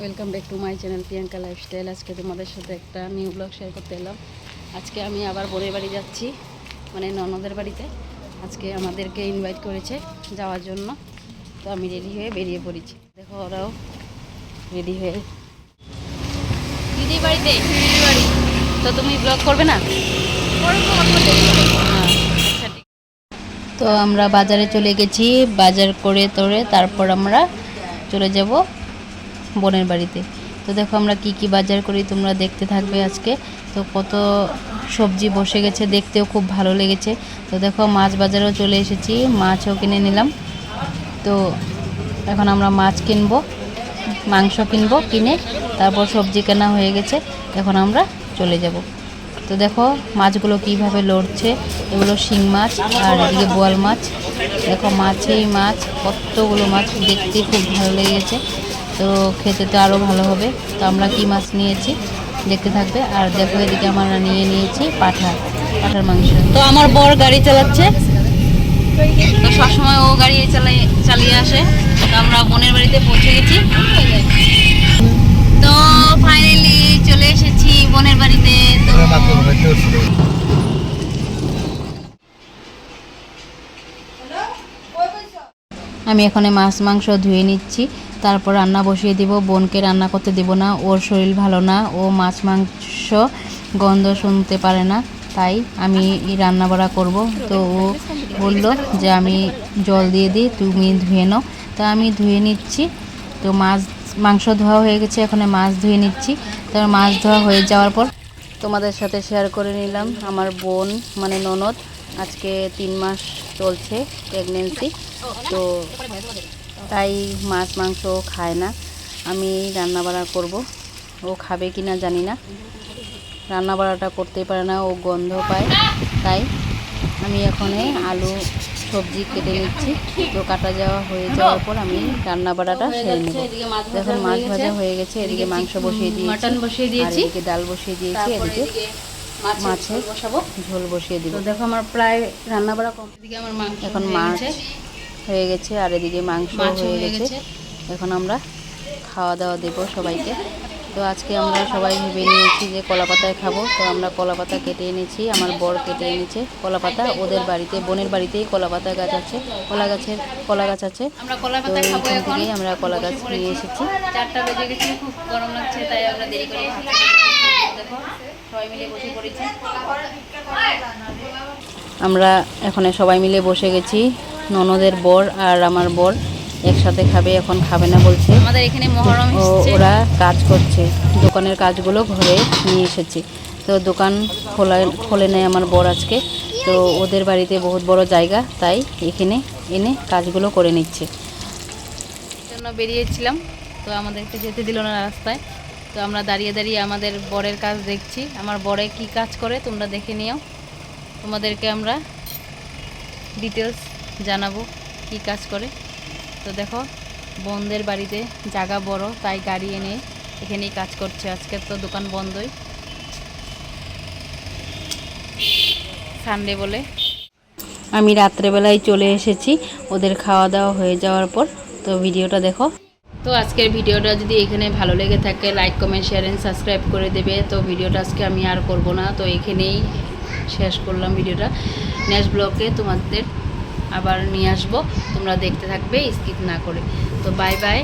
Welcome back to my channel Priyanka lifestyle আজকে তোমাদের সাথে একটা নিউ ব্লগ শেয়ার করতে এলাম। আজকে আমি আবার বোনের বাড়ি যাচ্ছি মানে ননদের বাড়িতে। আজকে আমাদেরকে ইনভাইট করেছে যাওয়ার জন্য। তো আমি রেডি হয়ে বেরিয়ে পড়েছি। দেখো ওরাও রেডি হয়ে। দিদি বাড়িতে? দিদি বাড়ি। তো তুমি ব্লগ করবে না? আচ্ছা তো আমরা বাজারে চলে গেছি বাজার করে তোরে তারপর আমরা চলে যাব। বোনের বাড়িতে। তো দেখো আমরা কি কি বাজার করি তোমরা দেখতে থাকবে আজকে। তো কত সবজি বসে গেছে, দেখতেও খুব ভালো লেগেছে। তো দেখো মাছ বাজারেও চলে এসেছি, মাছও কিনে নিলাম। তো এখন আমরা মাছ কিনবো, মাংস কিনবো, কিনে তারপর সবজি কেনা হয়ে গেছে। এখন আমরা চলে যাব। তো দেখো মাছগুলো কীভাবে লড়ছে, এগুলো শিং মাছ আর এদিকে বোয়াল মাছ। দেখো মাছেই মাছ, কতগুলো মাছ দেখতে খুব ভালো লেগেছে। তো খেতে তো আরও ভালো হবে। তো আমরা কি মাছ নিয়েছি দেখতে থাকবে। আর দেখো এদিকে আমরা নিয়ে নিয়েছি পাঠা পাঠার মাংস। তো আমার বর গাড়ি চালাচ্ছে। তো সবসময় ও গাড়ি চালাই, চালিয়ে আসে। তো আমরা বোনের বাড়িতে পৌঁছে গেছি। তো ফাইনালি চলে এসেছি বোনের বাড়িতে। তো আমি এখানে মাছ মাংস ধুয়ে নিচ্ছি। তারপর রান্না বসিয়ে দিব, বোনকে রান্না করতে দেব না, ওর শরীর ভালো না, ও মাছ মাংস গন্ধ শুনতে পারে না, তাই আমি রান্না বাড়া করব। তো ও বলল যে আমি জল দিয়ে দিই, তুমি ধুয়ে নাও। তো আমি ধুয়ে নিচ্ছি। তো মাছ, মাংস ধোয়া হয়ে গেছে, এখন মাছ ধুয়ে নিচ্ছি। তারপর মাছ ধোয়া হয়ে যাওয়ার পর তোমাদের সাথে শেয়ার করে নিলাম আমার বোন মানে ননদ। আজকে তিন মাস চলছে প্রেগনেন্সি তো তাই মাছ মাংস খায় না। আমি রান্না বাড়া করব। ও খাবে কি না জানি না। রান্না বাড়াটা করতে পারে না ও গন্ধ পায়। তাই আমি এখানে আলু সবজি কেটে নিচ্ছি। তো কাটা যাওয়া হয়ে যাওয়ার পর আমি রান্না বাড়াটা সেরে নেব। দেখুন মাছ ভাজা হয়ে গেছে। এদিকে মাংস বসিয়ে দিয়েছি। মাটন বসিয়ে দিয়েছি। এদিকে ডাল বসিয়ে দিয়েছি। এদিকে মাছের বসাবো। ঝোল বসিয়ে দিব। দেখো আমার প্রায় রান্না বাড়া কম এদিকে আমার মাংস এখন মাছ। হয়ে গেছে আর এদিকে মাংস হয়ে গেছে। এখন আমরা খাওয়া দাওয়া দেবো সবাইকে। তো আজকে আমরা সবাই ভেবে নিয়েছি যে কলা পাতায় খাব। তো আমরা কলা পাতা কেটে এনেছি আমার বর কেটে এনেছে কলা পাতা ওদের বাড়িতে বোনের বাড়িতেই কলা পাতা গাছ আছে কলা গাছের কলা গাছ আছে। আমরা কলা তো এখান থেকেই আমরা কলা গাছ নিয়ে এসেছি। চারটা বেজে গেছে খুব গরম লাগছে তাই আমরা দেরি করে দেখো সবাই মিলে বসে পড়েছি। আমরা এখানে সবাই মিলে বসে গেছি। ননদের বর আর আমার বর একসাথে খাবে এখন খাবে না বলছে। আমাদের এখানে মহরম ও ওরা কাজ করছে। দোকানের কাজগুলো ঘরে নিয়ে এসেছি। তো দোকান খোলা খোলে নেয় আমার বর আজকে। তো ওদের বাড়িতে বহুত বড় জায়গা তাই এখানে এনে কাজগুলো করে নিচ্ছে। জন্য বেরিয়েছিলাম। তো আমাদেরকে যেতে দিল না রাস্তায়। তো আমরা দাঁড়িয়ে দাঁড়িয়ে আমাদের বরের কাজ দেখছি। আমার বরে কি কাজ করে তোমরা দেখে নিও। তোমাদেরকে আমরা ডিটেলস জানাব কি কাজ করে। তো দেখো, বোনদের বাড়িতে জায়গা বড়, তাই গাড়ি এনে এখানেই কাজ করছে। আজকে তো দোকান বন্ধই। সানডে বলে। আমি রাত্রেবেলায় চলে এসেছি, ওদের খাওয়া দাওয়া হয়ে যাওয়ার পর। তো ভিডিওটা দেখো। তো আজকের ভিডিওটা যদি এখানে ভালো লেগে থাকে like comment share and subscribe করে দেবে। তো ভিডিওটা আজকে আমি আর করব না। তো এখানেই শেষ করলাম ভিডিওটা। নেক্সট ব্লগে তোমাদের আবার নিয়ে আসব। তোমরা দেখতে থাকবে স্কিপ না করে। তো বাই বাই